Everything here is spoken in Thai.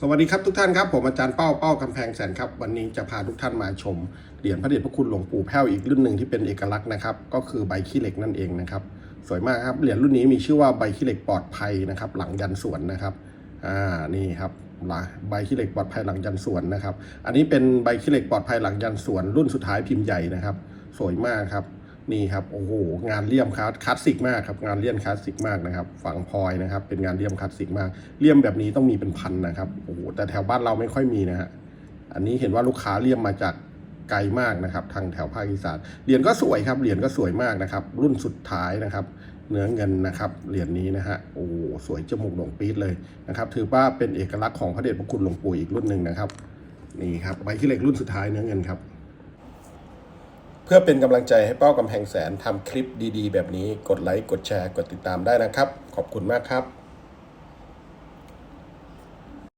สวัสดีครับทุกท่านครับ ผมอาจารย์เป้าเป้ากำแพงแสนครับ วันนี้จะพาทุกท่านมาชมเหรียญพระเดชพระคุณหลวงปู่แพ้วอีกรุ่นหนึ่งที่เป็นเอกลักษณ์นะครับ ก็คือใบขี้เหล็กนั่นเองนะครับ สวยมากครับเหรียญรุ่นนี้มีชื่อว่าใบขี้เหล็กปลอดภัยนะครับ หลังยันสวนนะครับอ่านี่ครับใบขี้เหล็กปลอดภัยหลังยันสวนนะครับ อันนี้เป็นใบขี้เหล็กปลอดภัยหลังยันสวน รุ่นสุดท้ายพิมพ์ใหญ่นะครับ สวยมากครับ นี่ครับโอ้โหงานเลี่ยมคลาสคลาสสิกมากครับงานเลี่ยมคลาสสิกมากนะครับฝังพลอยนะครับเป็นงานเลี่ยมคลาสสิกมากเลี่ยมแบบนี้ต้องมีเป็นพันนะครับโอ้โหแต่แถวบ้านเราไม่ค่อยมีนะฮะอันนี้เห็นว่าลูกค้าเลี่ยมมาจากไกลมากนะครับ ทางแถวภาคอีสานเหรียญก็สวยครับเหรียญก็สวยมากนะครับ รุ่นสุดท้ายนะครับ เนื้อเงินนะครับเหรียญนี้นะฮะโอ้สวยจมูกหลวงปี๊ดเลยนะครับ ถือว่าเป็นเอกลักษณ์ของพระเดชพระคุณหลวงปู่อีกรุ่นหนึ่งนะครับนี่ครับใบขี้เหล็กรุ่นสุดท้ายเนื้อเงินครับ พื่อเป็นกำลังใจให้เป้ากำแพงแสนทำคลิปดีๆ แบบนี้กดไลค์กดแชร์กดติดตามได้นะครับ ขอบคุณมากครับ